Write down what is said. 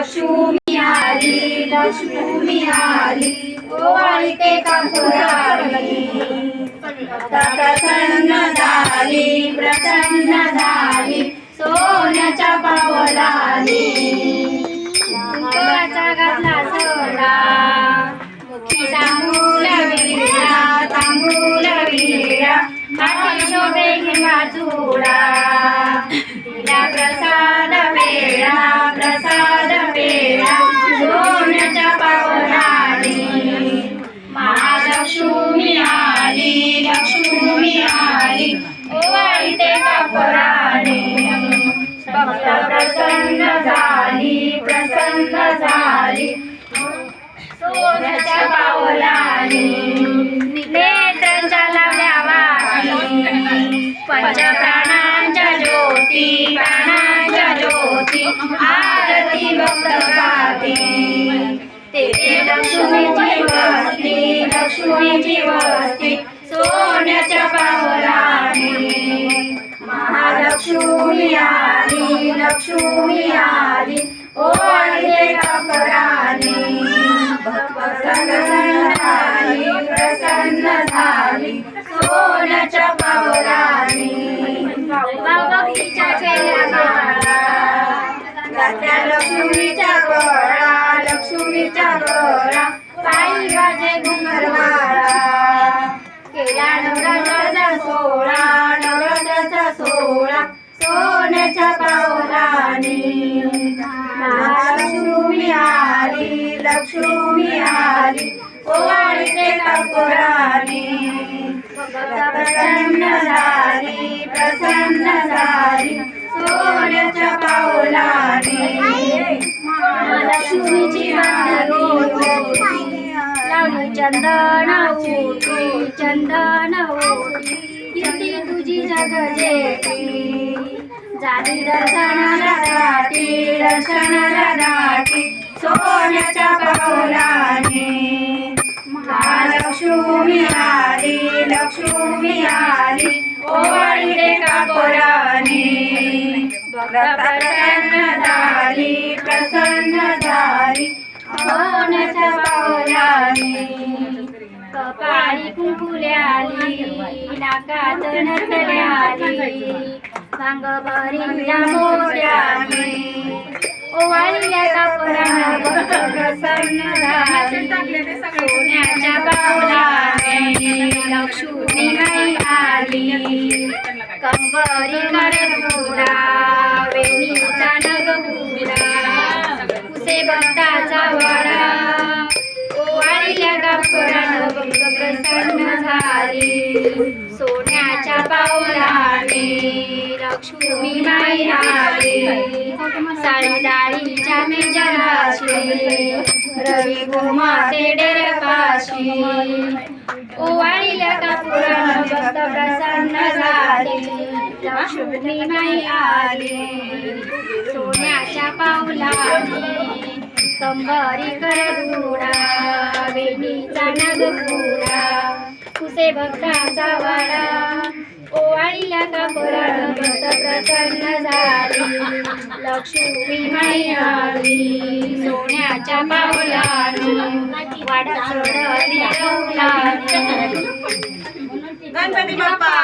लक्ष्मी आली लक्ष्मी आली प्रसन्न झाली प्रसन्न झाली सोन्याच्या पावलाली. कुंकवाचा घातला सोडा. मुखी तांबूल विरा तांबूल विरा. हाती शोभे हिरवा चुडा प्रसाद वेळा प्रसन्न झाली प्रसन्न झाली. सोन्याच्या पावलानी नेत्रांच्या लावल्या वाणी. पंच प्राणांच्या ज्योती प्राणांच्या ज्योती आरती भक्त गाते. ते लक्ष्मीची वस्ती लक्ष्मीची वस्ती. लक्ष्मी आली ओळखे कापराने प्रसन्न झाली प्रसन्न झाली सोन्याच्या पावलाने भक्तीच्या लक्ष्मीच्या गळा लक्ष्मीच्या गळा पायी वाजे घुंगरवाळा केला नवरात्राचा सोळा सोन्याच्या पावलाने. लक्ष्मी आली लक्ष्मी आली ओवाळी ते प्रसन्न झाली प्रसन्न झाली सोन्याच्या पावलाने. महालक्ष्मीची लावली चंदन ओटी चंदन ओटी किती तुझी जग जेटी झाली दर्शनाला दाटी दर्शनाला दाटी सोन्याच्या पावलाने. महालक्ष्मी आली लक्ष्मी आली ओवाळी रे कापुराने प्रसन्न झाली प्रसन्न झाली सोन्याच्या पावलाने. कपाळी कुंकुल्याली नाकात नसल्याली सांग भरीला मोत्याने ओवाळील्या कापरानं प्रसन्न झाली सोन्याच्या पावलाने लक्ष्मी माई आली. कंबरी करपुरा वेणीचा कुसे भक्ताचा वाडा. ओवाळील्या कापरानं भक्त झाली सोन्याच्या पावलाने लक्ष्मी माई आली साडी मेजराशी रवी गोमाते डेरपाशी. ओवाळीला कापुरानं भक्त प्रसन्न झाली लक्ष्मी माई आली सोन्याच्या पावलाने कंबरी करदुडा वेणीचा नगपुडा कुसे भक्ताचा वाडा ओवाळीला कापरानं भक्त प्रसन्न झाली. लक्ष्मी माई आली सोन्याच्या पावलानं वाडा चढली गणपती बाप्पा.